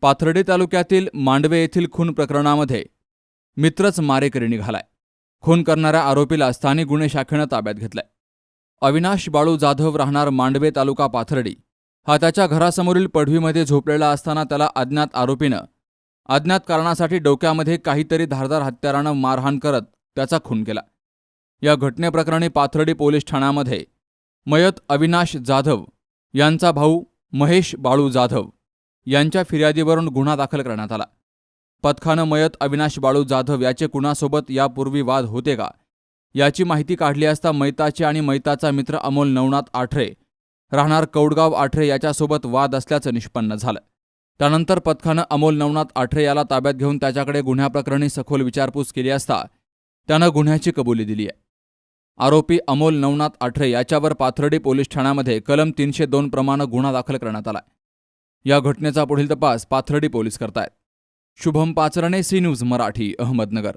पाथर्डी तालुक्यातील मांडवे येथील खून प्रकरणामध्ये मित्रच मारेकरी निघालाय. खून करणाऱ्या आरोपीला स्थानिक गुन्हे शाखेनं ताब्यात घेतलंय. अविनाश बाळू जाधव राहणार मांडवे तालुका पाथर्डी. हा त्याच्या घरासमोरील पडवीमध्ये झोपलेला असताना त्याला अज्ञात आरोपीनं अज्ञात कारणासाठी डोक्यामध्ये काहीतरी धारदार हत्यारानं मारहाण करत त्याचा खून केला. या घटनेप्रकरणी पाथर्डी पोलीस ठाण्यामध्ये मयत अविनाश जाधव यांचा भाऊ महेश बाळू जाधव यांच्या फिर्यादीवरून गुन्हा दाखल करण्यात आला. पथकानं मयत अविनाश बाळू जाधव याचे कुणासोबत यापूर्वी वाद होते का? याची माहिती काढली असता मैताचे आणि मैताचा मित्र अमोल नवनाथ आठरे राहणार कौडगाव आठरे याच्यासोबत वाद असल्याचं निष्पन्न झालं. त्यानंतर पथकानं अमोल नवनाथ आठरे याला ताब्यात घेऊन त्याच्याकडे गुन्ह्याप्रकरणी सखोल विचारपूस केली असता त्यानं गुन्ह्याची कबुली दिली आहे. आरोपी अमोल नवनाथ आठरे याच्यावर पाथर्डी पोलीस ठाण्यामध्ये कलम तीनशे दोन प्रमाणे गुन्हा दाखल करण्यात आला. या घटनेचा पुढील तपास पाथर्डी पोलीस करतायत. Shubham Pacharne C news Marathi Ahmednagar.